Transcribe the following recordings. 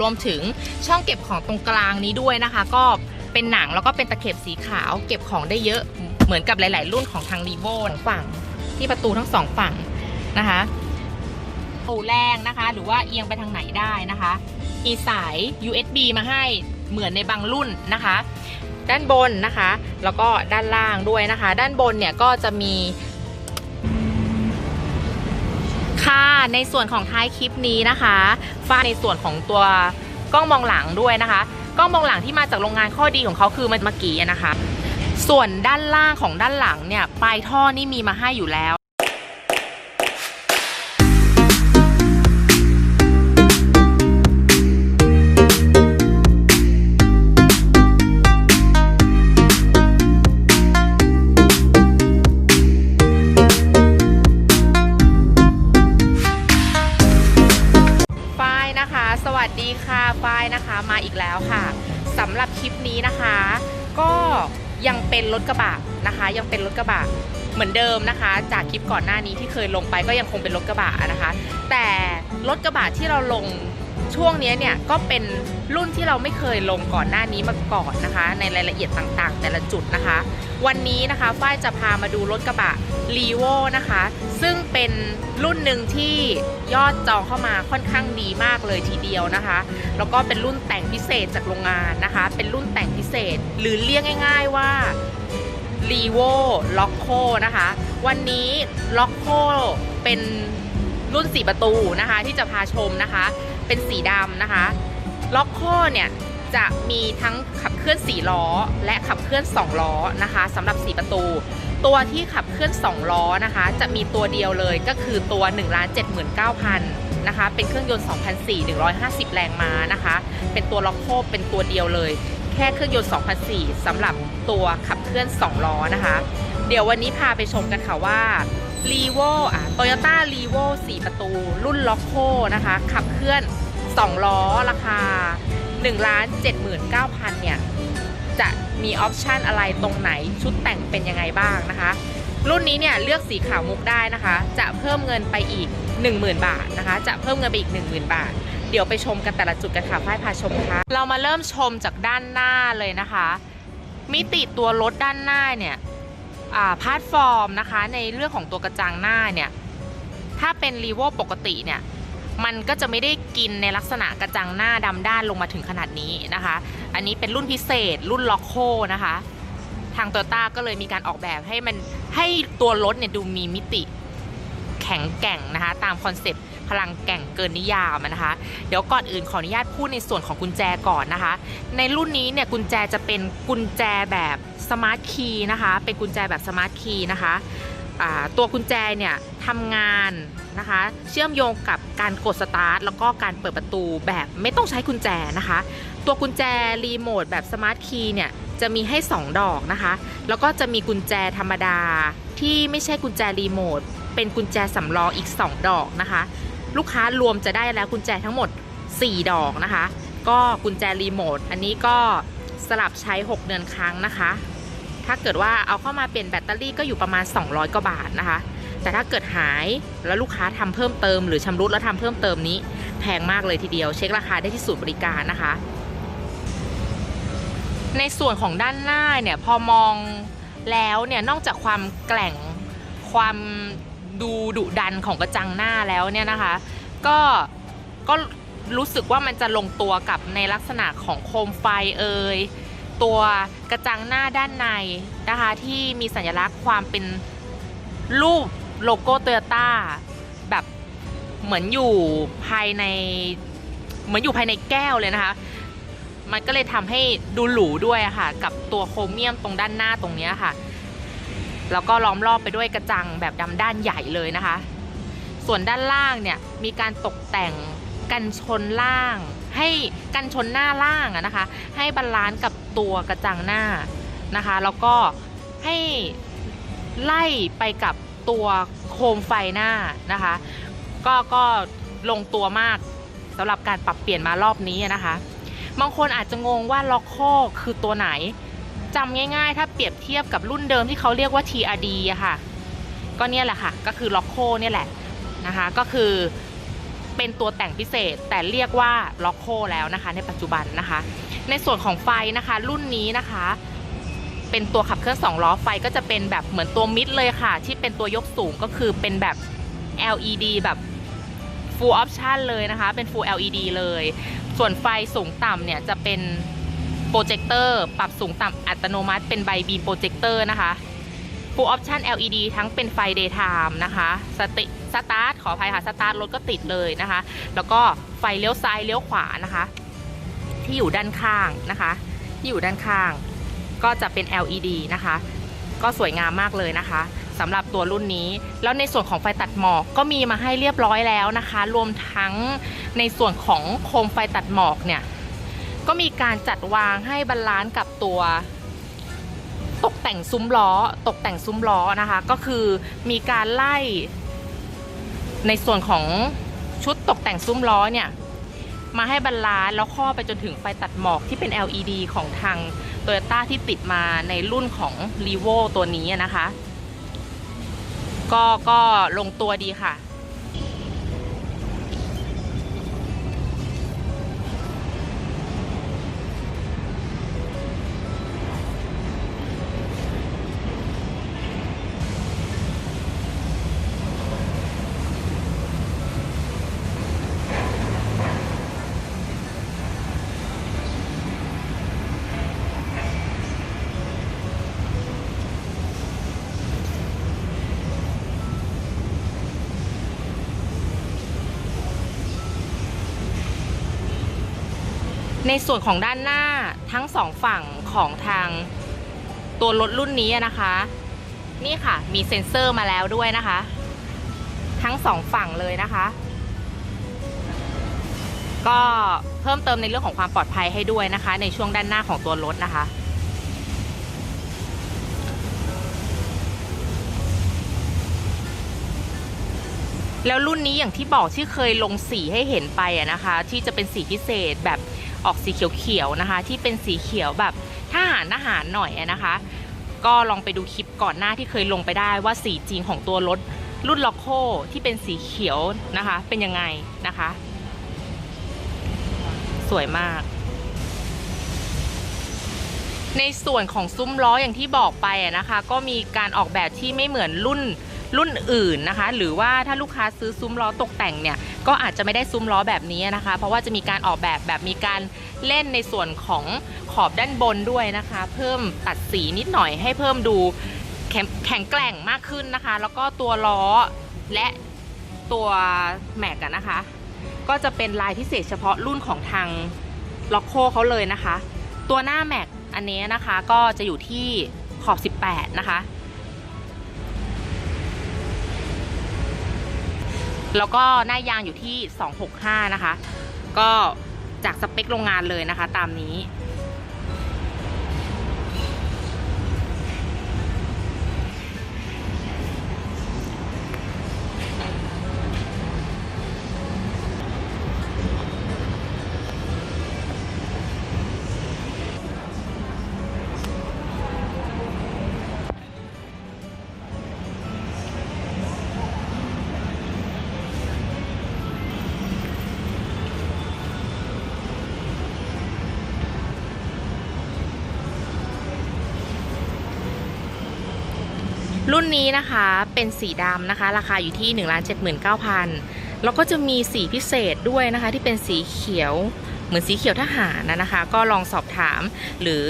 รวมถึงช่องเก็บของตรงกลางนี้ด้วยนะคะ ก็เป็นหนังแล้วก็เป็นตะเข็บสีขาว เก็บของได้เยอะเหมือนกับหลาย ๆ รุ่นของทางรีโวฝั่งที่ประตูทั้งสองฝั่งนะคะตูแรงนะคะ หรือว่าเอียงไปทางไหนได้นะคะ มีสาย USB มาให้เหมือนในบางรุ่นนะคะ ด้านบนนะคะ แล้วก็ด้านล่างด้วยนะคะ ด้านบนเนี่ยก็จะมี ค่ะ ในส่วนของท้ายคลิปนี้นะคะฟ้าในส่วนของตัวกล้องมองหลังด้วยนะคะ กล้องมองหลังที่มาจากโรงงานข้อดีของเขาคือมันเมื่อกี้นะคะ ส่วนด้านล่างของด้านหลังเนี่ยปลายท่อนี่มีมาให้อยู่แล้ว รถกระบะนะคะ ยังเป็นรถกระบะเหมือนเดิมนะคะ จากคลิปก่อนหน้านี้ที่เคยลงไปก็ยังคงเป็นรถกระบะนะคะ แต่รถกระบะที่เราลงช่วงนี้เนี่ยก็เป็นรุ่นที่เราไม่เคยลงก่อนหน้านี้มาก่อนนะคะ ในรายละเอียดต่างๆ แต่ละจุดนะคะ วันนี้นะคะฝ้ายจะพามาดูรถกระบะ r e v o นะคะ ซึ่งเป็นรุ่นหนึ่งที่ยอดจองเข้ามาค่อนข้างดีมากเลยทีเดียวนะคะ แล้วก็เป็นรุ่นแต่งพิเศษจากโรงงานนะคะ เป็นรุ่นแต่งพิเศษหรือเรียกง่าย ๆว่า r e v o l o c o นะคะ วันนี้ l o c o เป็นรุ่น 4 ประตูนะคะ ที่จะพาชมนะคะ เป็นสีดำนะคะล็อกโคเนี่ยจะมีทั้งขับเคลื่อน 4 ล้อ และขับเคลื่อน 2 ล้อนะคะสำหรับ 4 ประตู ตัวที่ขับเคลื่อน 2 ล้อนะคะ จะมีตัวเดียวเลยก็คือตัว 1 7 9 0 0 0นะคะ เป็นเครื่องยนต์2,400 150 แรงม้านะคะ เป็นตัวล็อกโคเป็นตัวเดียวเลย แค่เครื่องยนต์2,400สำหรับตัวขับเคลื่อน 2 ล้อนะคะ เดี๋ยววันนี้พาไปชมกันค่ะว่า r e v o อะ Toyota r e v o 4 ประตู รุ่นล็อกโคนะคะ ขับเคลื่อน 2 ล้อ ราคา1ล้าน79,000 เนี่ย จะมีออปชันอะไรตรงไหนชุดแต่งเป็นยังไงบ้างนะคะ รุ่นนี้เนี่ย เลือกสีขาวมุกได้นะคะ จะเพิ่มเงินไปอีก 10,000 บาทนะคะ จะเพิ่มเงินไปอีก 10,000 บาท เดี๋ยวไปชมกันแต่ละจุดกันค่ะพายพาชมค่ะ เรามาเริ่มชมจากด้านหน้าเลยนะคะ มิติตัวรถด้านหน้าเนี่ยอ่าพาร์ทฟอร์มนะคะในเรื่องของตัวกระจังหน้าเนี่ย ถ้าเป็นรีโวปกติเนี่ย มันก็จะไม่ได้กินในลักษณะกระจังหน้าดำด้านลงมาถึงขนาดนี้นะคะ อันนี้เป็นรุ่นพิเศษ รุ่นล็อกโคนะคะ ทางโตต้าก็เลยมีการออกแบบให้มันให้ตัวรถเนี่ยดูมีมิติแข็งแกร่งนะคะ ตามคอนเซปต์ พลังแก่งเกินนิยามนะคะ เดี๋ยวก่อนอื่นขออนุญาตพูดในส่วนของกุญแจก่อนนะคะ ในรุ่นนี้เนี่ยกุญแจจะเป็นกุญแจแบบสมาร์ทคีย์นะคะ เป็นกุญแจแบบสมาร์ทคีย์นะคะตัวกุญแจเนี่ยทำงานนะคะเชื่อมโยงกับการกดสตาร์ทแล้วก็การเปิดประตูแบบไม่ต้องใช้กุญแจนะคะ ตัวกุญแจรีโมทแบบสมาร์ทคีย์เนี่ยจะมีให้ 2 ดอกนะคะ แล้วก็จะมีกุญแจธรรมดาที่ไม่ใช่กุญแจรีโมทเป็นกุญแจสำรองอีก 2 ดอกนะคะ ลูกค้ารวมจะได้แล้วกุญแจทั้งหมด 4 ดอกนะคะ ก็กุญแจรีโมทอันนี้ก็สลับใช้ 6 เดือนครั้งนะคะ ถ้าเกิดว่าเอาเข้ามาเปลี่ยนแบตเตอรี่ก็อยู่ประมาณ 200กว่าบาทนะคะ แต่ถ้าเกิดหายแล้วลูกค้าทำเพิ่มเติมหรือชำรุดแล้วทำเพิ่มเติมนี้ แพงมากเลยทีเดียว เช็คราคาได้ที่ศูนย์บริการนะคะ ในส่วนของด้านหน้าเนี่ยพอมองแล้วเนี่ยนอกจากความแกร่งความ ดูดุดันของกระจังหน้าแล้วเนี่ยนะคะ ก็ก็รู้สึกว่ามันจะลงตัวกับในลักษณะของโคมไฟเอ่ยตัวกระจังหน้าด้านในนะคะ ที่มีสัญลักษณ์ความเป็นรูปโลโก้โตโยต้าแบบเหมือนอยู่ภายในเหมือนอยู่ภายในแก้วเลยนะคะ มันก็เลยทำให้ดูหรูด้วยค่ะ กับตัวโครเมียมตรงด้านหน้าตรงนี้ค่ะ แล้วก็ล้อมรอบไปด้วยกระจังแบบดำด้านใหญ่เลยนะคะ ส่วนด้านล่างเนี่ยมีการตกแต่งกันชนล่าง ให้กันชนหน้าล่างนะคะ ให้บาลานซ์กับตัวกระจังหน้านะคะ แล้วก็ให้ไล่ไปกับตัวโคมไฟหน้านะคะ ก็ก็ลงตัวมากสำหรับการปรับเปลี่ยนมารอบนี้นะคะ บางคนอาจจะงงว่าล็อกโคคือตัวไหน จำง่ายๆ ถ้าเปรียบเทียบกับรุ่นเดิมที่เขาเรียกว่า TRD อะค่ะ ก็เนี่ยแหละค่ะ ก็คือล็อกโคเนี่ยแหละนะคะ ก็คือเป็นตัวแต่งพิเศษแต่เรียกว่าล็อกโคแล้วนะคะ ในปัจจุบันนะคะ ในส่วนของไฟนะคะ รุ่นนี้นะคะ เป็นตัวขับเคลื่อน2ล้อไฟก็จะเป็นแบบเหมือนตัวมิดเลยค่ะ ที่เป็นตัวยกสูงก็คือเป็นแบบ LED แบบ full option เลยนะคะ เป็น full LED เลย ส่วนไฟสูงต่ำเนี่ยจะเป็น โปรเจคเตอร์ปรับสูงต่ำอัตโนมัติเป็นใบบีมโปรเจคเตอร์นะคะ full option LED ทั้งเป็นไฟ daytime นะคะสติสตาร์ทขออภัยค่ะสตาร์ทรถก็ติดเลยนะคะ แล้วก็ไฟเลี้ยวซ้ายเลี้ยวขวานะคะ ที่อยู่ด้านข้างนะคะ ที่อยู่ด้านข้าง ก็จะเป็น LED นะคะ ก็สวยงามมากเลยนะคะสำหรับตัวรุ่นนี้ แล้วในส่วนของไฟตัดหมอกก็มีมาให้เรียบร้อยแล้วนะคะ รวมทั้งในส่วนของโคมไฟตัดหมอกเนี่ย ก็มีการจัดวางให้บาลานซ์กับตัว ตกแต่งซุ้มล้อ ตกแต่งซุ้มล้อนะคะ ก็คือมีการไล่ ในส่วนของชุดตกแต่งซุ้มล้อเนี่ย มาให้บรรลานซ์แล้วข้อไปจนถึงไฟตัดหมอกที่เป็น LED ของทางโตโยต้าที่ติดมาในรุ่นของ r e v o ตัวนี้นะคะ ก็ก็ลงตัวดีค่ะ ในส่วนของด้านหน้าทั้งสองฝั่งของทางตัวรถรุ่นนี้นะคะ นี่ค่ะ มีเซ็นเซอร์มาแล้วด้วยนะคะ ทั้งสองฝั่งเลยนะคะ ก็เพิ่มเติมในเรื่องของความปลอดภัยให้ด้วยนะคะ ในช่วงด้านหน้าของตัวรถนะคะแล้วรุ่นนี้อย่างที่บอกที่เคยลงสีให้เห็นไปอะนะคะ ที่จะเป็นสีพิเศษแบบ ออกสีเขียวๆนะคะ ที่เป็นสีเขียวแบบทหารทหารหน่อยนะคะ ก็ลองไปดูคลิปก่อนหน้าที่เคยลงไปได้ว่าสีจริงของตัวรถรุ่นล็อกโคที่เป็นสีเขียวนะคะ เป็นยังไงนะคะ สวยมาก ในส่วนของซุ้มล้ออย่างที่บอกไปนะคะ ก็มีการออกแบบที่ไม่เหมือนรุ่น รุ่นอื่นนะคะ หรือว่าถ้าลูกค้าซื้อซุ้มล้อตกแต่งเนี่ยก็อาจจะไม่ได้ซุ้มล้อแบบนี้นะคะ เพราะว่าจะมีการออกแบบแบบมีการเล่นในส่วนของขอบด้านบนด้วยนะคะ เพิ่มตัดสีนิดหน่อยให้เพิ่มดูแข็งแข็งแกร่งมากขึ้นนะคะ แล้วก็ตัวล้อและตัวแม็กอะนะคะ ก็จะเป็นลายพิเศษเฉพาะรุ่นของทางล็อกโคเขาเลยนะคะ ตัวหน้าแม็กอันนี้นะคะก็จะอยู่ที่ขอบ 18 นะคะ แล้วก็หน้ายางอยู่ที่ 265 นะคะ ก็จากสเปคโรงงานเลยนะคะ ตามนี้ รุ่นนี้นะคะเป็นสีดำนะคะ ราคาอยู่ที่ 1 7 9 0 0 0 แล้วก็จะมีสีพิเศษด้วยนะคะ ที่เป็นสีเขียวเหมือนสีเขียวทหารนะนะคะ ก็ลองสอบถามหรือ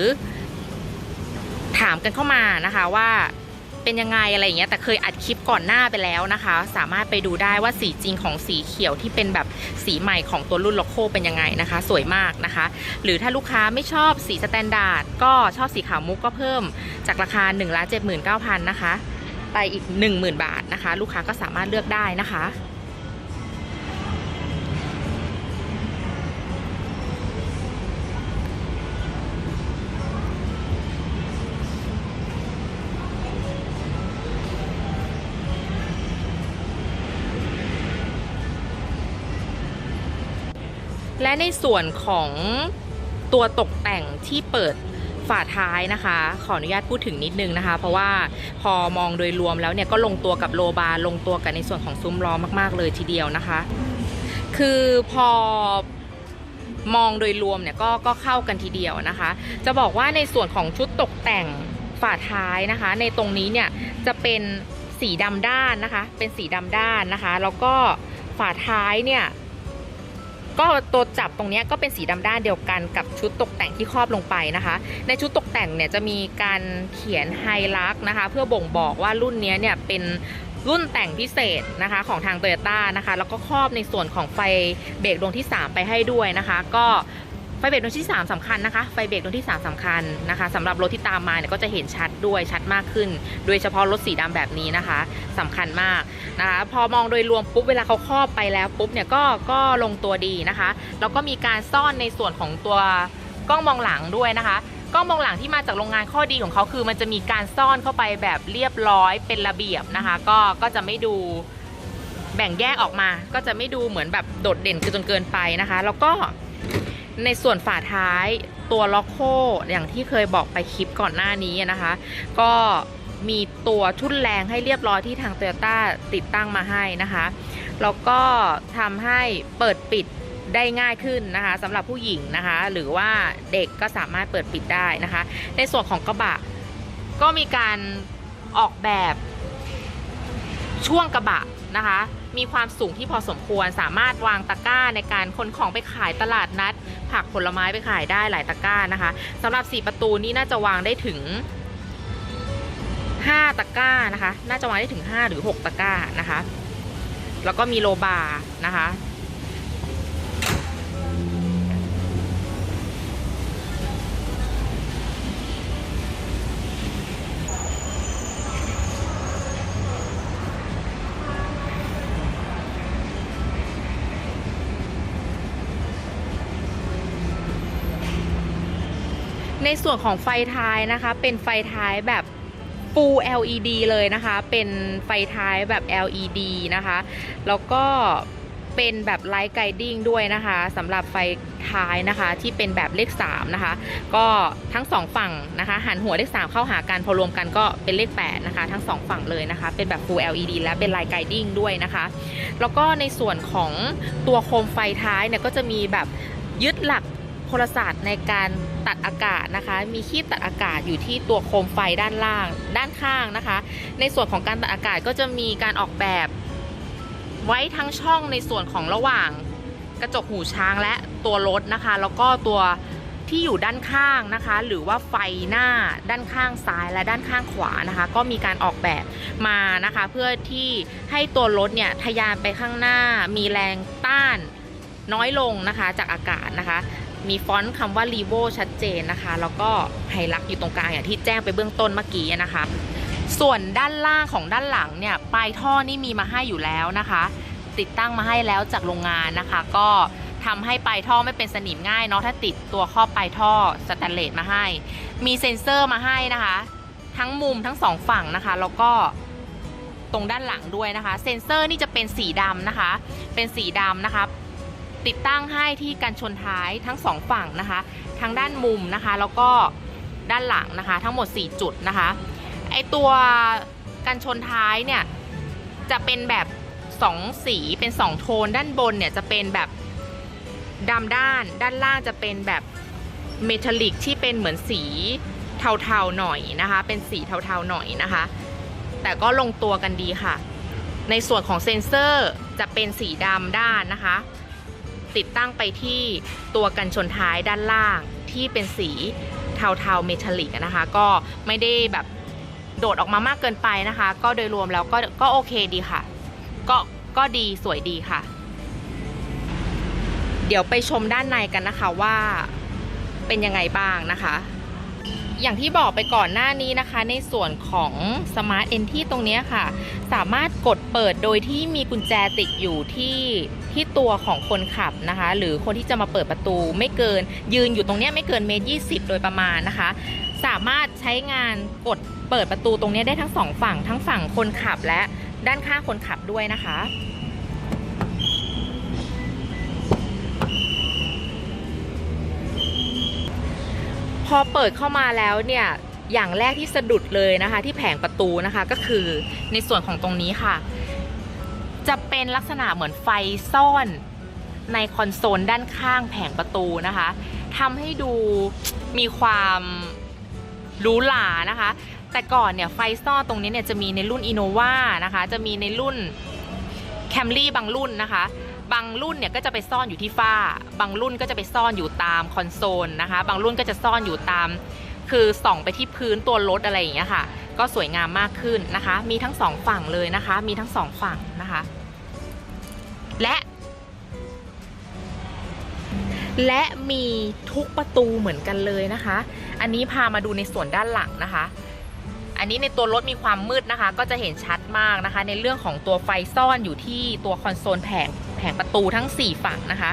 ถามกันเข้ามานะคะว่า เป็นยังไงอะไรอย่างเงี้ยแต่เคยอัดคลิปก่อนหน้าไปแล้วนะคะ สามารถไปดูได้ว่าสีจริงของสีเขียวที่เป็นแบบสีใหม่ของตัวรุ่นโลโก้เป็นยังไงนะคะ สวยมากนะคะ หรือถ้าลูกค้าไม่ชอบสีสแตนดาร์ดก็ชอบสีขาวมุกก็เพิ่มจากราคา1 7 9 0 0 0นะคะไปอีก 10,000 บาทนะคะ ลูกค้าก็สามารถเลือกได้นะคะ และในส่วนของตัวตกแต่งที่เปิดฝาท้ายนะคะ ขออนุญาตพูดถึงนิดนึงนะคะ เพราะว่าพอมองโดยรวมแล้วเนี่ยก็ลงตัวกับโลบาร์ลงตัวกับในส่วนของซุ้มล้อมากๆเลยทีเดียวนะคะ คือพอมองโดยรวมเนี่ยก็ก็เข้ากันทีเดียวนะคะ จะบอกว่าในส่วนของชุดตกแต่งฝาท้ายนะคะ ในตรงนี้เนี่ยจะเป็นสีดำด้านนะคะ เป็นสีดำด้านนะคะ แล้วก็ฝาท้ายเนี่ย ก็ตัวจับตรงนี้ก็เป็นสีดำด้านเดียวกันกับชุดตกแต่งที่ครอบลงไปนะคะ ในชุดตกแต่งเนี่ยจะมีการเขียนไฮลักนะคะ เพื่อบ่งบอกว่ารุ่นนี้เนี่ยเป็นรุ่นแต่งพิเศษนะคะของทางโตโยต้านะคะ แล้วก็ครอบในส่วนของไฟเบรกดวงที่ 3 ไปให้ด้วยนะคะ ก็ ฟเบรกดวงที่ 3สำคัญนะคะ ไฟเบรกดวงที่ 3สำคัญนะคะสำหรับรถที่ตามมาเนี่ยก็จะเห็นชัดด้วยชัดมากขึ้น โดยเฉพาะรถสีดำแบบนี้นะคะสำคัญมากนะคะ พอมองโดยรวมปุ๊บเวลาเขาครอบไปแล้วปุ๊บเนี่ยก็ก็ลงตัวดีนะคะ แล้วก็มีการซ่อนในส่วนของตัวกล้องมองหลังด้วยนะคะกล้องมองหลังที่มาจากโรงงานข้อดีของเขาคือ มันจะมีการซ่อนเข้าไปแบบเรียบร้อยเป็นระเบียบนะคะ ก็ก็จะไม่ดูแบ่งแยกออกมา ก็จะไม่ดูเหมือนแบบโดดเด่นจนเกินไปนะคะ แล้วก็ ในส่วนฝาท้ายตัวล็อกโคอย่างที่เคยบอกไปคลิปก่อนหน้านี้นะคะ ก็มีตัวทุ่นแรงให้เรียบร้อยที่ทางโตโยต้าติดตั้งมาให้นะคะ แล้วก็ทำให้เปิดปิดได้ง่ายขึ้นนะคะสำหรับผู้หญิงนะคะ หรือว่าเด็กก็สามารถเปิดปิดได้นะคะ ในส่วนของกระบะก็มีการออกแบบช่วงกระบะนะคะ มีความสูงที่พอสมควร สามารถวางตะกร้าในการขนของไปขายตลาดนัด ผักผลไม้ไปขายได้หลายตะกร้านะคะสำหรับ 4 ประตูนี้น่าจะวางได้ถึง 5 ตะกร้านะคะ น่าจะวางได้ถึง 5 หรือ 6 ตะกร้านะคะ แล้วก็มีโลบาร์นะคะ ในส่วนของไฟท้ายนะคะ เป็นไฟท้ายแบบ Full LED เลยนะคะ เป็นไฟท้ายแบบ LED นะคะ แล้วก็เป็นแบบ Light Guiding ด้วยนะคะสำหรับไฟท้ายนะคะที่เป็นแบบเลข3นะคะ ก็ทั้งสองฝั่งนะคะ หันหัวเลข 3 เข้าหากันพอรวมกันก็เป็นเลข8นะคะ ทั้งสองฝั่งเลยนะคะ เป็นแบบ Full LED และเป็น Light Guiding ด้วยนะคะ แล้วก็ในส่วนของตัวโคมไฟท้ายเนี่ยก็จะมีแบบยึดหลัก โหรศาสตร์ในการตัดอากาศนะคะ มีคีบตัดอากาศอยู่ที่ตัวโคมไฟด้านล่าง ด้านข้างนะคะ ในส่วนของการตัดอากาศก็จะมีการออกแบบไว้ทั้งช่องในส่วนของระหว่างกระจกหูช้างและตัวรถนะคะ แล้วก็ตัวที่อยู่ด้านข้างนะคะ หรือว่าไฟหน้าด้านข้างซ้ายและด้านข้างขวานะคะ ก็มีการออกแบบมานะคะ เพื่อที่ให้ตัวรถเนี่ยทะยานไปข้างหน้า มีแรงต้านน้อยลงนะคะจากอากาศนะคะ มีฟอนต์คำว่า r e v o ชัดเจนนะคะ แล้วก็ไฮลักอยู่ตรงกลางอย่างที่แจ้งไปเบื้องต้นเมื่อกี้นะคะ ส่วนด้านล่างของด้านหลังเนี่ยปลายท่อนี่มีมาให้อยู่แล้วนะคะ ติดตั้งมาให้แล้วจากโรงงานนะคะ ก็ทำให้ปลายท่อไม่เป็นสนิมง่ายเนาะถ้าติดตัวครอบปลายท่อสแตนเลสมาให้ มีเซ็นเซอร์มาให้นะคะ ทั้งมุมทั้งสองฝั่งนะคะ แล้วก็ตรงด้านหลังด้วยนะคะ เซ็นเซอร์นี่จะเป็นสีดำนะคะ เป็นสีดำนะคะ ติดตั้งให้ที่กันชนท้ายทั้งสองฝั่งนะคะทั้งด้านมุมนะคะ แล้วก็ด้านหลังนะคะ ทั้งหมด 4 จุดนะคะไอตัวกันชนท้ายเนี่ยจะเป็นแบบสองสีเป็นสองโทนด้านบนเนี่ยจะเป็นแบบดำด้าน ด้านล่างจะเป็นแบบเมทัลลิกที่เป็นเหมือนสีเทาๆหน่อยนะคะ เป็นสีเทาๆหน่อยนะคะ แต่ก็ลงตัวกันดีค่ะ ในส่วนของเซนเซอร์จะเป็นสีดำด้านนะคะ ติดตั้งไปที่ตัวกันชนท้ายด้านล่างที่เป็นสีเทาๆเมทัลลิกนะคะ ก็ไม่ได้แบบโดดออกมามากเกินไปนะคะ ก็โดยรวมแล้วก็ก็โอเคดีค่ะ ก็ก็ดีสวยดีค่ะ เดี๋ยวไปชมด้านในกันนะคะว่าเป็นยังไงบ้างนะคะ อย่างที่บอกไปก่อนหน้านี้นะคะ ในส่วนของ Smart e n t r y ตรงนี้ค่ะ สามารถกดเปิดโดยที่มีกุญแจติดอยู่ที่ ที่ตัวของคนขับนะคะ หรือคนที่จะมาเปิดประตูไม่เกิน ยืนอยู่ตรงนี้ไม่เกินเมตรยีโดยประมาณนะคะ สามารถใช้งานกดเปิดประตูตรงนี้ได้ทั้งสองฝั่งทั้งฝั่งคนขับและด้านข้างคนขับด้วยนะคะพอเปิดเข้ามาแล้วเนี่ยอย่างแรกที่สะดุดเลยนะคะ ที่แผงประตูนะคะก็คือในส่วนของตรงนี้ค่ะ จะเป็นลักษณะเหมือนไฟซ่อนในคอนโซลด้านข้างแผงประตูนะคะทำให้ดูมีความหรูหรานะคะ แต่ก่อนเนี่ยไฟซ่อนตรงนี้เนี่ยจะมีในรุ่น Innova นะคะ จะมีในรุ่น Camry บางรุ่นนะคะ บางรุ่นเนี่ยก็จะไปซ่อนอยู่ที่ฝ้า บางรุ่นก็จะไปซ่อนอยู่ตามคอนโซลนะคะ บางรุ่นก็จะซ่อนอยู่ตาม คือส่องไปที่พื้นตัวรถอะไรอย่างเงี้ยค่ะ ก็สวยงามมากขึ้นนะคะ มีทั้งสองฝั่งเลยนะคะ มีทั้งสองฝั่งนะคะ และและมีทุกประตูเหมือนกันเลยนะคะ อันนี้พามาดูในส่วนด้านหลังนะคะ อันนี้ในตัวรถมีความมืดนะคะ ก็จะเห็นชัดมากนะคะ ในเรื่องของตัวไฟซ่อนอยู่ที่ตัวคอนโซลแผงแผงประตูทั้ง 4 ฝั่งนะคะ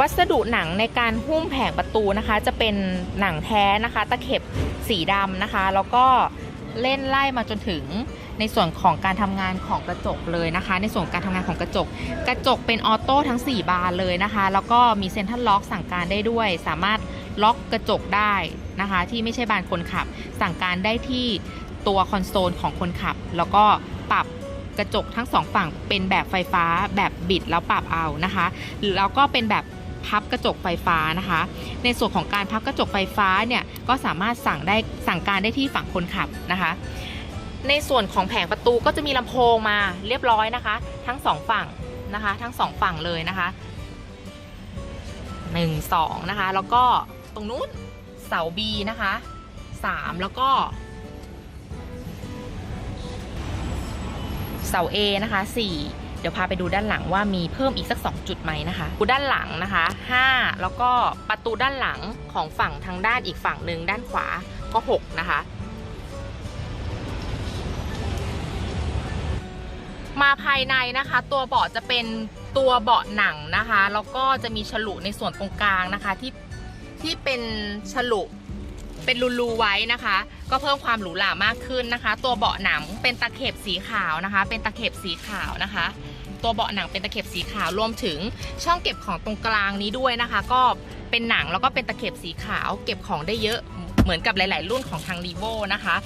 วัสดุหนังในการหุ้มแผงประตูนะคะ จะเป็นหนังแท้นะคะ ตะเข็บสีดำนะคะ แล้วก็เล่นไล่มาจนถึงในส่วนของการทำงานของกระจกเลยนะคะ ในส่วนการทำงานของกระจก กระจกเป็นออโต้ทั้ง 4 บานเลยนะคะ แล้วก็มีเซ็นทรัลล็อกสั่งการได้ด้วย สามารถล็อกกระจกได้นะคะ ที่ไม่ใช่บานคนขับ สั่งการได้ที่ตัวคอนโซลของคนขับ แล้วก็ปรับกระจกทั้งสองฝั่งเป็นแบบไฟฟ้าแบบบิดแล้วปรับเอานะคะแล้วก็เป็นแบบ พับกระจกไฟฟ้านะคะ ในส่วนของการพับกระจกไฟฟ้าเนี่ยก็สามารถสั่งได้สั่งการได้ที่ฝั่งคนขับนะคะ ในส่วนของแผงประตูก็จะมีลำโพงมาเรียบร้อยนะคะ ทั้งสองฝั่งนะคะ ทั้งสองฝั่งเลยนะคะหนึ่งสองนะคะ แล้วก็ตรงนู้นเสา B นะคะสามแล้วก็เสา A นะคะสี่ เดี๋ยวพาไปดูด้านหลังว่ามีเพิ่มอีกสัก 2 จุดไหมนะคะประตูด้านหลังนะคะ 5 แล้วก็ประตูด้านหลังของฝั่งทางด้านอีกฝั่งหนึ่งด้านขวาก็ 6 นะคะ มาภายในนะคะ ตัวเบาะจะเป็นตัวเบาะหนังนะคะ แล้วก็จะมีฉลุในส่วนตรงกลางนะคะที่ที่เป็นฉลุเป็นรูๆไว้นะคะ ก็เพิ่มความหรูหรามากขึ้นนะคะ ตัวเบาะหนังเป็นตะเข็บสีขาวนะคะ เป็นตะเข็บสีขาวนะคะ ตัวเบาะหนังเป็นตะเข็บสีขาวรวมถึงช่องเก็บของตรงกลางนี้ด้วยนะคะ ก็เป็นหนังแล้วก็เป็นตะเข็บสีขาว เก็บของได้เยอะเหมือนกับหลาย ๆ รุ่นของทางรีโวนะคะ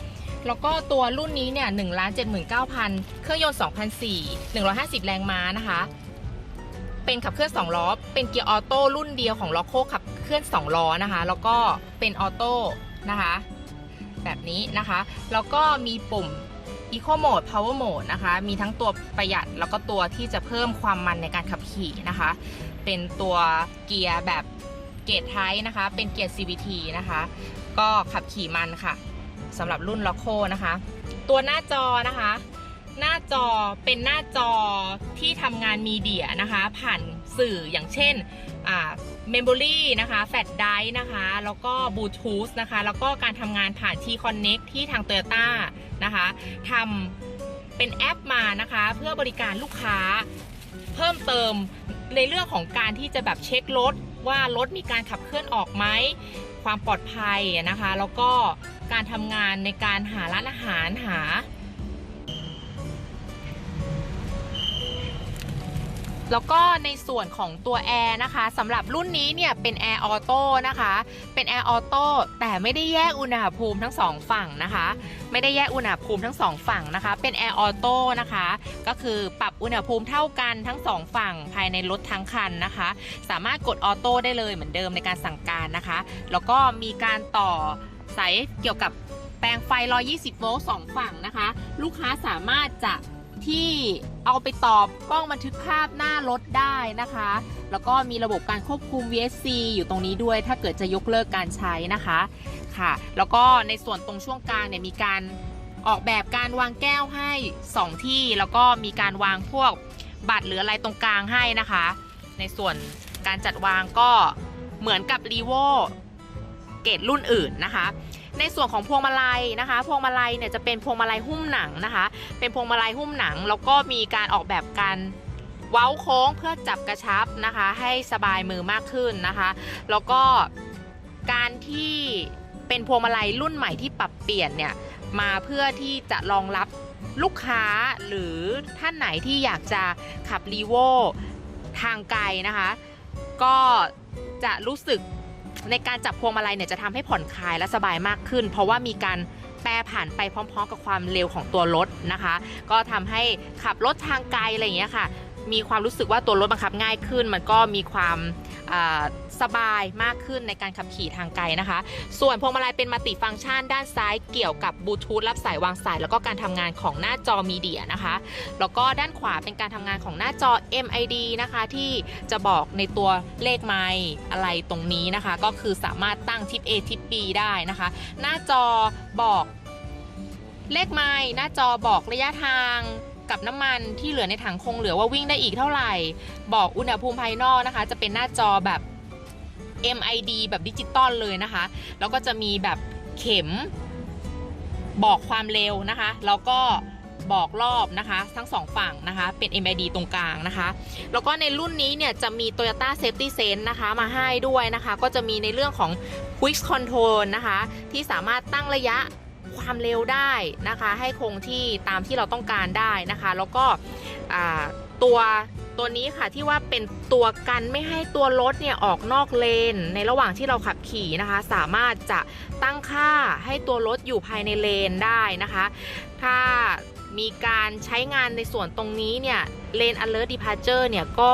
แล้วก็ตัวรุ่นนี้เนี่ย1 7 9 0 0 0เครื่องยนต์2004 150แรงม้านะคะ เป็นขับเคลื่อน2ล้อ เป็นเกียร์ออโต้รุ่นเดียวของล็อกโคขับเคลื่อน2ล้อนะคะ แล้วก็เป็นออโต้นะคะ แบบนี้นะคะ แล้วก็มีปุ่ม Eco Mode Power Mode นะคะ มีทั้งตัวประหยัดแล้วก็ตัวที่จะเพิ่มความมันในการขับขี่นะคะ เป็นตัวเกียร์แบบเกตไทนะคะ เป็นเกียร์ CVT นะคะ ก็ขับขี่มันค่ะสำหรับรุ่นล็อกโคนะคะ ตัวหน้าจอนะคะ หน้าจอเป็นหน้าจอที่ทำงานมีเดียนะคะ ผ่านสื่ออย่างเช่น เมมโมรี่นะคะแฟลชไดร์นะคะ แล้วก็บลูทูธนะคะ แล้วก็การทำงานผ่าน T-Connect ที่ทาง t o y ยต้านะคะทำเป็นแอปมานะคะ เพื่อบริการลูกค้าเพิ่มเติมในเรื่องของการที่จะแบบเช็ครถ ว่ารถมีการขับเคลื่อนออกไหม ความปลอดภัยนะคะ แล้วก็การทำงานในการหาร้านอาหารหา แล้วก็ในส่วนของตัวแอร์นะคะสำหรับรุ่นนี้เนี่ยเป็นแอร์ออโต้นะคะ เป็นแอร์ออโต้แต่ไม่ได้แยกอุณหภูมิทั้งสองฝั่งนะคะ ไม่ได้แยกอุณหภูมิทั้งสองฝั่งนะคะ เป็นแอร์ออโต้นะคะ ก็คือปรับอุณหภูมิเท่ากันทั้งสองฝั่งภายในรถทั้งคันนะคะ สามารถกดออโต้ได้เลยเหมือนเดิมในการสั่งการนะคะ แล้วก็มีการต่อสายเกี่ยวกับแปลงไฟ 120 โวลต์สองฝั่งนะคะ ลูกค้าสามารถจะที่ เอาไปตอบกล้องบันทึกภาพหน้ารถได้นะคะ แล้วก็มีระบบการควบคุม VSC อยู่ตรงนี้ด้วย ถ้าเกิดจะยกเลิกการใช้นะคะค่ะ แล้วก็ในส่วนตรงช่วงกลางเนี่ยมีการออกแบบการวางแก้วให้ 2 ที่ แล้วก็มีการวางพวกบัตรหรืออะไรตรงกลางให้นะคะ ในส่วนการจัดวางก็เหมือนกับ r e v o เกตรุ่นอื่นนะคะ ในส่วนของพวงมาลัยนะคะ พวงมาลัยเนี่ยจะเป็นพวงมาลัยหุ้มหนังนะคะ เป็นพวงมาลัยหุ้มหนัง แล้วก็มีการออกแบบการเว้าโค้งเพื่อจับกระชับนะคะ ให้สบายมือมากขึ้นนะคะ แล้วก็การที่เป็นพวงมาลัยรุ่นใหม่ที่ปรับเปลี่ยนเนี่ยมาเพื่อที่จะรองรับลูกค้าหรือท่านไหนที่อยากจะขับรีโวทางไกลนะคะ ก็จะรู้สึก ในการจับพวงมาลัยเนี่ยจะทำให้ผ่อนคลายและสบายมากขึ้น เพราะว่ามีการแปรผ่านไปพร้อม ๆ กับความเร็วของตัวรถนะคะ ก็ทำให้ขับรถทางไกลอะไรอย่างเงี้ยค่ะ มีความรู้สึกว่าตัวรถบังคับง่ายขึ้น มันก็มีความอ่า สบายมากขึ้นในการขับขี่ทางไกลนะคะ ส่วนพวงมาลัยเป็นมัลติฟังก์ชัน ด้านซ้ายเกี่ยวกับบลูทูธรับสายวางสาย แล้วก็การทำงานของหน้าจอมีเดียนะคะ แล้วก็ด้านขวาเป็นการทำงานของหน้าจอ MID นะคะที่จะบอกในตัวเลขไมล์อะไรตรงนี้นะคะ ก็คือสามารถตั้งทิป A ทิป B ได้นะคะ หน้าจอบอกเลขไมล์หน้าจอบอกระยะทางกับน้ำมันที่เหลือในถังคงเหลือว่าวิ่งได้อีกเท่าไหร่ บอกอุณหภูมิภายนอกนะคะ จะเป็นหน้าจอแบบ MID แบบดิจิตอลเลยนะคะ แล้วก็จะมีแบบเข็มบอกความเร็วนะคะ แล้วก็บอกรอบนะคะ ทั้งสองฝั่งนะคะ เป็น MID ตรงกลางนะคะ แล้วก็ในรุ่นนี้เนี่ยจะมี Toyota Safety Sense นะคะมาให้ด้วยนะคะ ก็จะมีในเรื่องของ Quick Control นะคะ ที่สามารถตั้งระยะความเร็วได้นะคะ ให้คงที่ตามที่เราต้องการได้นะคะ แล้วก็ตัว ตัวนี้ค่ะที่ว่าเป็นตัวกันไม่ให้ตัวรถเนี่ยออกนอกเลน ในระหว่างที่เราขับขี่นะคะ สามารถจะตั้งค่าให้ตัวรถอยู่ภายในเลนได้นะคะ ถ้า มีการใช้งานในส่วนตรงนี้เนี่ยเลน alert departure เนี่ยก็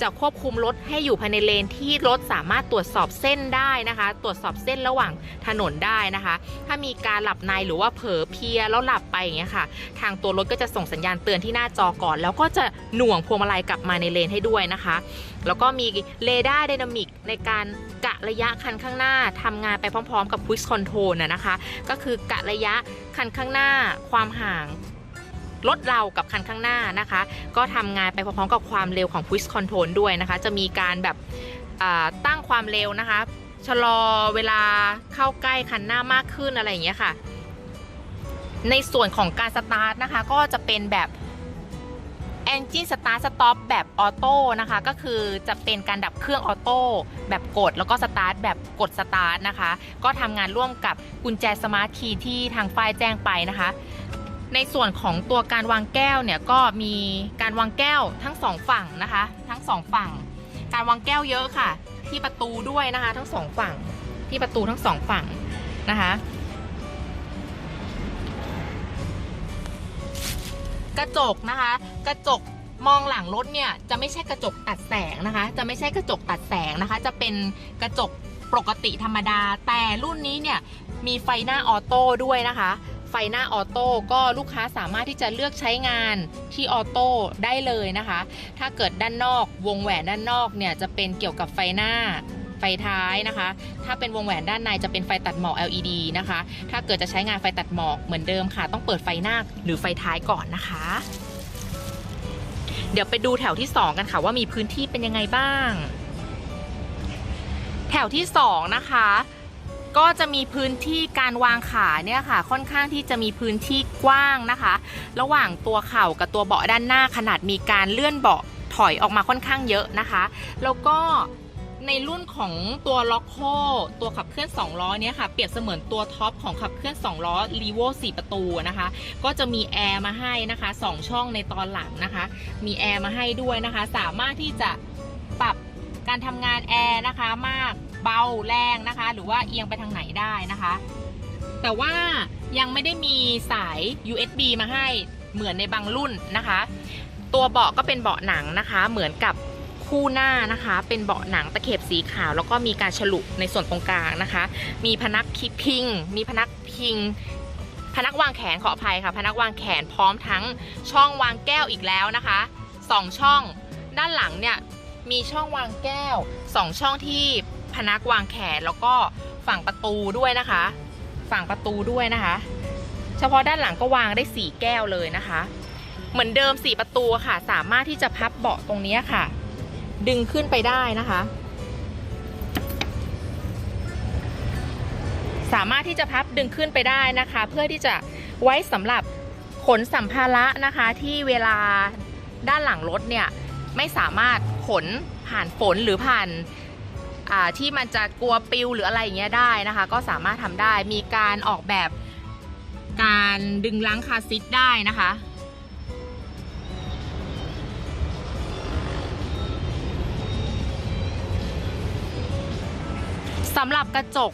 จะควบคุมรถให้อยู่ภายในเลนที่รถสามารถตรวจสอบเส้นได้นะคะ ตรวจสอบเส้นระหว่างถนนได้นะคะ ถ้ามีการหลับในหรือว่าเผลอเพียแล้วหลับไปอย่างเงี้ยค่ะ ทางตัวรถก็จะส่งสัญญาณเตือนที่หน้าจอก่อน แล้วก็จะหน่วงพวงมาลัยกลับมาในเลนให้ด้วยนะคะ แล้วก็มีเรดาร์ไดนามิกในการกะระยะคันข้างหน้าทำงานไปพร้อม ๆ กับ Quick Control นะคะ ก็คือกะระยะคันข้างหน้าความห่าง รถเรากับคันข้างหน้านะคะ ก็ทำงานไปพร้อมๆกับความเร็วของ Quick Control ด้วยนะคะ จะมีการแบบตั้งความเร็วนะคะ ชะลอเวลาเข้าใกล้คันหน้ามากขึ้นอะไรอย่างเงี้ยค่ะ ในส่วนของการสตาร์ทนะคะ ก็จะเป็นแบบ Engine Start Stop แบบออโต้นะคะ ก็คือจะเป็นการดับเครื่องออโต้แบบกด แล้วก็สตาร์ทแบบกดสตาร์ทนะคะ ก็ทำงานร่วมกับกุญแจสมาร์ทคีย์ที่ทางฝ่ายแจ้งไปนะคะ ในส่วนของตัวการวางแก้วเนี่ยก็มีการวางแก้วทั้งสองฝั่งนะคะ ทั้งสองฝั่ง การวางแก้วเยอะค่ะ ที่ประตูด้วยนะคะ ทั้งสองฝั่ง ที่ประตูทั้งสองฝั่งนะคะ กระจกนะคะ กระจกมองหลังรถเนี่ยจะไม่ใช่กระจกตัดแสงนะคะ จะไม่ใช่กระจกตัดแสงนะคะ จะเป็นกระจกปกติธรรมดา แต่รุ่นนี้เนี่ยมีไฟหน้าออโต้ด้วยนะคะ ไฟหน้าออโต้ก็ลูกค้าสามารถที่จะเลือกใช้งานที่ออโต้ได้เลยนะคะ ถ้าเกิดด้านนอกวงแหวนด้านนอกเนี่ยจะเป็นเกี่ยวกับไฟหน้าไฟท้ายนะคะ ถ้าเป็นวงแหวนด้านในจะเป็นไฟตัดหมอก LED นะคะ ถ้าเกิดจะใช้งานไฟตัดหมอกเหมือนเดิมค่ะ ต้องเปิดไฟหน้าหรือไฟท้ายก่อนนะคะ เดี๋ยวไปดูแถวที่ 2 กันค่ะว่ามีพื้นที่เป็นยังไงบ้าง แถวที่ 2 นะคะ ก็จะมีพื้นที่การวางขาเนี่ยค่ะ ค่อนข้างที่จะมีพื้นที่กว้างนะคะ ระหว่างตัวเข่ากับตัวเบาะด้านหน้าขนาดมีการเลื่อนเบาะถอยออกมาค่อนข้างเยอะนะคะ แล้วก็ในรุ่นของตัวล็อกโคตัวขับเคลื่อน 2 ล้อเนี่ยค่ะเปรียบเสมือนตัวท็อปของขับเคลื่อน 2 ล้อรีโว4 ประตูนะคะ ก็จะมีแอร์มาให้นะคะ 2 ช่องในตอนหลังนะคะ มีแอร์มาให้ด้วยนะคะ สามารถที่จะปรับการทำงานแอร์นะคะมาก เบาแรงนะคะ หรือว่าเอียงไปทางไหนได้นะคะ แต่ว่ายังไม่ได้มีสาย USB มาให้เหมือนในบางรุ่นนะคะ ตัวเบาะก็เป็นเบาะหนังนะคะ เหมือนกับคู่หน้านะคะ เป็นเบาะหนังตะเข็บสีขาว แล้วก็มีการฉลุในส่วนตรงกลางนะคะ มีพนักพิง มีพนักพิงพนักวางแขนขออภัยค่ะ พนักวางแขนพร้อมทั้งช่องวางแก้วอีกแล้วนะคะสองช่อง ด้านหลังเนี่ยมีช่องวางแก้วสองช่องที่ พนักวางแขนแล้วก็ฝั่งประตูด้วยนะคะ ฝั่งประตูด้วยนะคะ เฉพาะด้านหลังก็วางได้สี่แก้วเลยนะคะ เหมือนเดิมสี่ประตูค่ะ สามารถที่จะพับเบาะตรงนี้ค่ะ ดึงขึ้นไปได้นะคะ สามารถที่จะพับดึงขึ้นไปได้นะคะ เพื่อที่จะไว้สำหรับขนสัมภาระนะคะที่เวลาด้านหลังรถเนี่ยไม่สามารถขนผ่านฝนหรือผ่าน ที่มันจะกลัวปิวหรืออะไรอย่างเงี้ยได้นะคะ ก็สามารถทำได้มีการออกแบบการดึงล้างคาร์ซิทได้นะคะสำหรับกระจก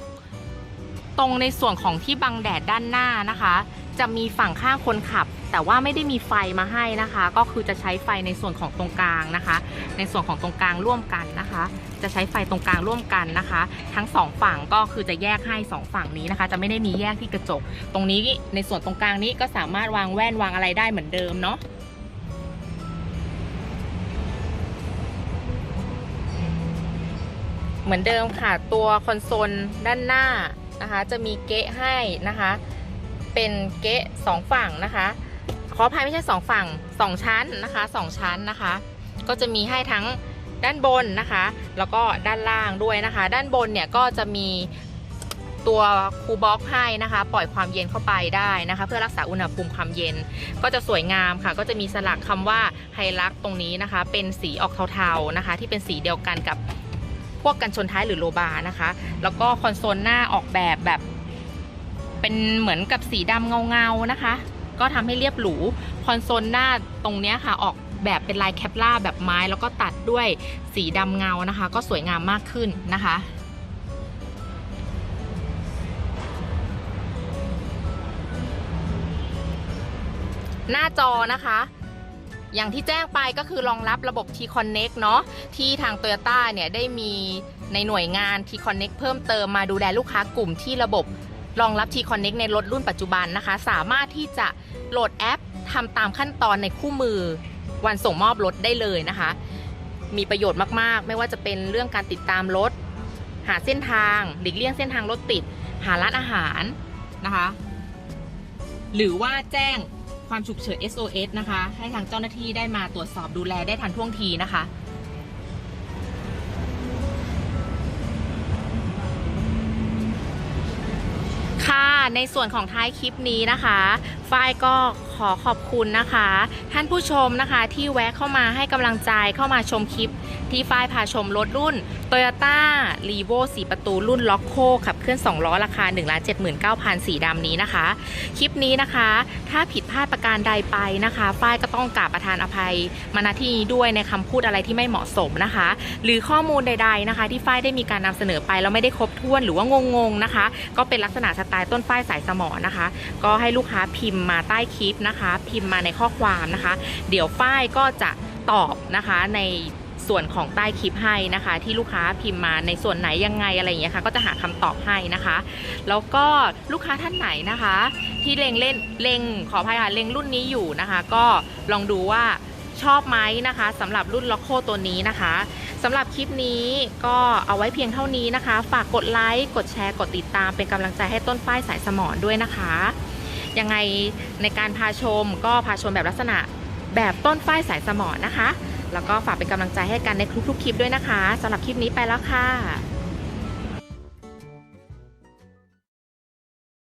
ตรงในส่วนของที่บังแดดด้านหน้านะคะ จะมีฝั่งข้างคนขับ แต่ว่าไม่ได้มีไฟมาให้นะคะ ก็คือจะใช้ไฟในส่วนของตรงกลางนะคะ ในส่วนของตรงกลางร่วมกันนะคะ จะใช้ไฟตรงกลางร่วมกันนะคะ ทั้งสองฝั่งก็คือจะแยกให้สองฝั่งนี้นะคะ จะไม่ได้มีแยกที่กระจก ตรงนี้ในส่วนตรงกลางนี้ก็สามารถวางแว่นวางอะไรได้เหมือนเดิมเนาะเหมือนเดิมค่ะตัวคอนโซลด้านหน้านะคะ จะมีเกะให้นะคะ เป็นเกะสองฝั่งนะคะขออภัยไม่ใช่สองฝั่งสองชั้นนะคะสองชั้นนะคะ ก็จะมีให้ทั้ง ด้านบนนะคะ แล้วก็ด้านล่างด้วยนะคะ ด้านบนเนี่ยก็จะมีตัวคูลบ็อกให้นะคะ ปล่อยความเย็นเข้าไปได้นะคะ เพื่อรักษาอุณหภูมิความเย็น ก็จะสวยงามค่ะ ก็จะมีสลักคำว่าไฮลักตรงนี้นะคะ เป็นสีออกเทาๆนะคะ ที่เป็นสีเดียวกันกับพวกกันชนท้ายหรือโลบาร์นะคะ แล้วก็คอนโซลหน้าออกแบบแบบ เป็นเหมือนกับสีดำเงาๆนะคะ ก็ทำให้เรียบหรู คอนโซลหน้าตรงนี้ค่ะออก แบบเป็นลายแคปล่าแบบไม้แล้วก็ตัดด้วยสีดำเงานะคะ ก็สวยงามมากขึ้นนะคะหน้าจอนะคะ อย่างที่แจ้งไปก็คือรองรับระบบ T-Connect เนาะที่ทาง Toyota เนี่ยได้มีในหน่วยงาน T-Connect เพิ่มเติมมาดูแลลูกค้ากลุ่มที่ระบบรองรับ T-Connect ในรถรุ่นปัจจุบันนะคะ สามารถที่จะโหลดแอปทำตามขั้นตอนในคู่มือ วันส่งมอบรถได้เลยนะคะ มีประโยชน์มากๆ ไม่ว่าจะเป็นเรื่องการติดตามรถ หาเส้นทางหลีกเลี่ยงเส้นทางรถติด หาร้านอาหารนะคะ หรือว่าแจ้งความฉุกเฉิน SOS นะคะ ให้ทางเจ้าหน้าที่ได้มาตรวจสอบดูแลได้ทันท่วงทีนะคะค่ะ ในส่วนของท้ายคลิปนี้นะคะฝ้ายก็ขอขอบคุณนะคะ ท่านผู้ชมนะคะที่แวะเข้ามาให้กำลังใจเข้ามาชมคลิป ที่ฝ้ายพาชมรถรุ่น Toyota r e v o 4ประตูรุ่นล็อกโคขับเคลื่อน 2 ล้อราคา 1 7 9 0 0 0สีดำนี้นะคะ คลิปนี้นะคะ ถ้าผิดพลาดประการใดไปนะคะฝ้ายก็ต้องกราบประทานอภัยมาณที่นี้ด้วยในคำพูดอะไรที่ไม่เหมาะสมนะคะ หรือข้อมูลใด ๆนะคะ ที่ฝ้ายได้มีการนำเสนอไปแล้วไม่ได้ครบถ้วนหรือว่างงๆนะคะ ก็เป็นลักษณะสไตล์ต้นฝ้ายสายสมอนะคะ ก็ให้ลูกค้าพิมพ์มาใต้คลิปนะคะ พิมพ์มาในข้อความนะคะ เดี๋ยวฝ้ายก็จะตอบนะคะในส่วนของใต้คลิปให้นะคะ ที่ลูกค้าพิมพ์มาในส่วนไหนยังไงอะไรอย่างเงี้ยค่ะก็จะหาคำตอบให้นะคะ แล้วก็ลูกค้าท่านไหนนะคะ ที่เลงเล่นเลงขออภัยค่ะเลงรุ่นนี้อยู่นะคะ ก็ลองดูว่า ชอบไหมนะคะสำหรับรุ่นล็อกโคตัวนี้นะคะสำหรับคลิปนี้ก็เอาไว้เพียงเท่านี้นะคะ ฝากกดไลค์กดแชร์กดติดตามเป็นกำลังใจให้ต้นฝ้ายสายสมอนด้วยนะคะยังไงในการพาชมก็พาชมแบบลักษณะแบบต้นฝ้ายสายสมอนนะคะ แล้วก็ฝากเป็นกำลังใจให้กันในทุกๆคลิปด้วยนะคะสำหรับคลิปนี้ไปแล้วค่ะ